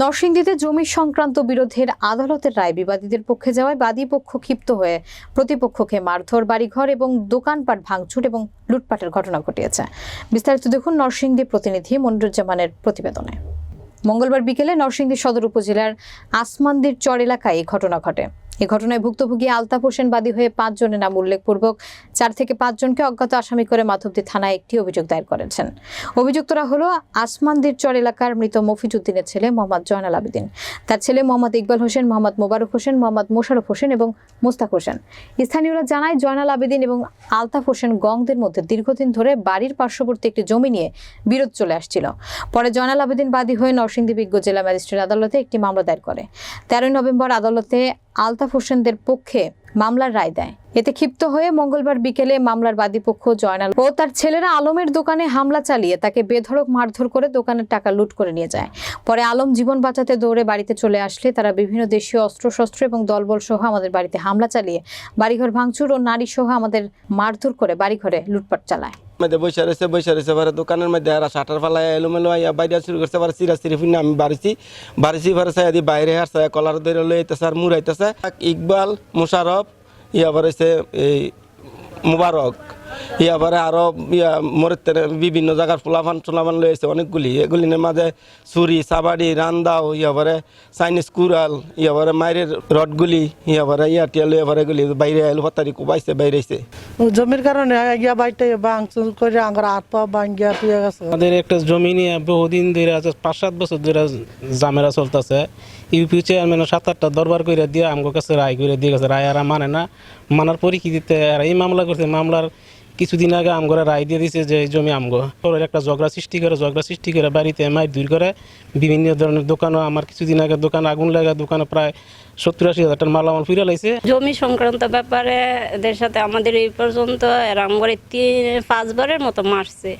নরসিংদীতে জমি সংক্রান্ত বিরোধের আদালতের রায় বিবাদীদের পক্ষে যাওয়ায় বাদী পক্ষ ক্ষিপ্ত হয়ে প্রতিপক্ষকে মারধর, বাড়িঘর এবং দোকানপাট ভাঙচুর এবং লুটপাটের ঘটনা ঘটিয়েছে। বিস্তারিত দেখুন নরসিংদী প্রতিনিধি মনিরুজ্জামানের প্রতিবেদনে। মঙ্গলবার বিকেলে নরসিংদী সদর উপজেলার আসমানদির চর এলাকায় এই ঘটনা ঘটে। এ ঘটনায় ভুক্তভোগী আলতাফ হোসেন বাদী হয়ে পাঁচ জনের নাম উল্লেখপূর্বক চার থেকে পাঁচজনকে অজ্ঞাত আসামি করে মাধবদী থানায় একটি অভিযোগ দায়ের করেছেন। অভিযুক্তরা হলো আসমানদির চর এলাকার মৃত মফিজুদ্দিনের ছেলে মোহাম্মদ জয়নাল আবেদিন। তার ছেলে মোহাম্মদ ইকবাল হোসেন, মোহাম্মদ মোবারক হোসেন, মোহাম্মদ মোশারফ হোসেন এবং মোস্তাক হোসেন। স্থানীয়রা জানায় জয়নাল আবেদিন এবং আলতাফ হোসেন গংদের মধ্যে দীর্ঘদিন ধরে বাড়ির পার্শ্ববর্তী একটি জমি নিয়ে বিরোধ চলে আসছিল। পরে জয়নাল আবেদিন বাদী হয়ে নরসিংদী বিজ্ঞ জেলা ম্যাজিস্ট্রেট আদালতে একটি মামলা দায়ের করে। তেরোই নভেম্বর আদালতে আলতাফ হোসেনদের পক্ষে মামলার রায় দেয়। এতে ক্ষিপ্ত হয়ে মঙ্গলবার বিকেলে মামলার বাদীপক্ষ জয়নাল ও তার ছেলেরা আলমের দোকানে হামলা চালিয়ে তাকে বেধড়ক মারধর করে দোকানের টাকা লুট করে নিয়ে যায়। পরে আলম জীবন বাঁচাতে দৌড়ে বাড়িতে চলে আসলে তারা বিভিন্ন দেশীয় অস্ত্রশস্ত্র এবং দলবল সহ আমাদের বাড়িতে হামলা চালিয়ে বাড়িঘর ভাঙচুর ও নারী সহ আমাদের মারধর করে বাড়িঘরে লুটপাট চালায়। মধ্যে বসে রয়েছে বসে রয়েছে। পরে দোকানের মধ্যে আর শাটার ফালাই এলোমেলো আইয়া বাইরে শুরু করছে। পরে সিরা সিরি ফিনে আমি বাড়িছি। বাড়িছি পরে সাইদি বাইরে হারছে কলার ধরে লইতেছে আর মুড়াইতেছে ইকবাল, মুশারফ, ইয়া হচ্ছে এই মুবারক। পরে আরও ইয়া মরে বিভিন্ন জায়গার ফুলাফান টুলাফান লইছে অনেকগুলি। এগুলির মাঝে ছুরি, সাবাড়ি, রান্দাও, ইয়া পরে চাইনিজ কুড়াল, ইয়া পরে মায়ের রডগুলি, ইয়া পরে ইয়া টিয়া লইয়া পরে এগুলি বাইরে এলো পাতারি কুবাইছে বাইরেছে জমির কারণে গিয়া বাড়িতে ভাঙচুর করে আমার হাত পা ভাঙ্গিয়া তুই গেছে। আমাদের একটা জমি নিয়ে বহুদিন ধরে আছে, পাঁচ সাত বছর ধরে জামেরা চলতেছে। ইউপি চেয়ারম্যান সাত আটটা দরবার করে দিয়ে আমার কাছে রায় করে দিয়ে গেছে। রায় আর মানে না, মানার পরিস্থিতিতে আর এই মামলা করছে, মামলার কিছুদিন আগে আমগরে রায় দিয়ে দিছে যে এই জমি আমগো। একটা ঝগড়া সৃষ্টি করে, ঝগড়া সৃষ্টি করে, বাড়িতে মাইর দূর করে, বিভিন্ন ধরনের দোকানও, আমার কিছুদিন আগে দোকান আগুন লাগা দোকানে প্রায় সত্তর আশি হাজার টাকা মাল আমার ফিরে লাইছে। জমি সংক্রান্ত ব্যাপারে এদের সাথে আমাদের এই পর্যন্ত করে তিন, পাঁচবারের মতো মারছে।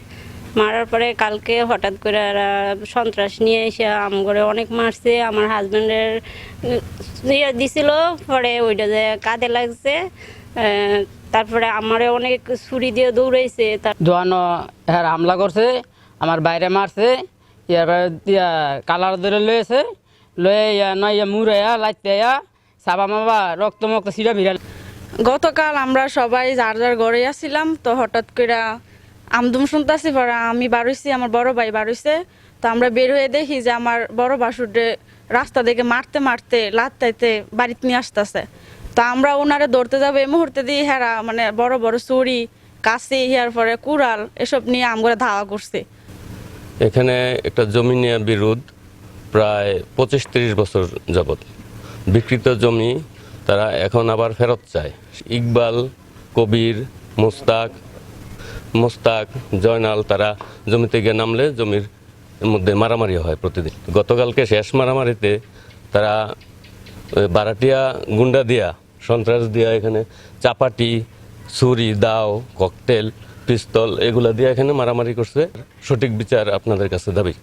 মারার পরে কালকে হঠাৎ করে এরা সন্ত্রাস নিয়ে এসে আম করে অনেক মারছে। আমার হাজব্যান্ডের ইয়ে দিছিল, পরে ওইটা যে কাঁধে লাগছে। তারপরে আমারে অনেক ছুরি দিয়ে দৌড়াইছে তার জোয়ানো হ্যাঁ হামলা করছে আমার বাইরে মারছে ইয়ার পরে ইয়া কালার ধরে লয়েছে লয়ে ইয়া নয় ইয়া মুড়াইয়া লাইতে ইয়া সাবা মাবা রক্ত মক্ত সিরা ভিড়া গতকাল আমরা সবাই যার যার ঘরে আসছিলাম তো হঠাৎ করে আমদুম শুনতেছি পরে আমি বাড়ইছি আমার বড় ভাই বাড়ইছে তো আমরা বের হয়ে দেখি যে আমার বড় বাসুরে রাস্তা দেখে মারতে মারতে লাত্তাইতে বাড়িতে নিয়ে আসতেছে। তো আমরা ওনারে ধরতে যাব এই মুহূর্তে দিয়ে হেরা মানে বড় বড় চুরি, কাশি, হিয়ার পরে কুড়াল, এসব নিয়ে আমগরে ধাওয়া করছে। এখানে একটা জমি নিয়ে বিরোধ প্রায় পঁচিশ তিরিশ বছর যাবৎ। বিকৃত জমি তারা এখন আবার ফেরত চায়। ইকবাল, কবির, মোস্তাক মোস্তাক, জয়নাল, তারা জমিতে গিয়ে নামলে জমির মধ্যে মারামারি হয় প্রতিদিন। গতকালকে শেষ মারামারিতে তারা বারাটিয়া গুন্ডা দিয়া সন্ত্রাস দেওয়া এখানে, চাপাটি, ছুরি, দাও, ককটেল, পিস্তল, এগুলা দিয়ে এখানে মারামারি করছে। সঠিক বিচার আপনাদের কাছে দাবি।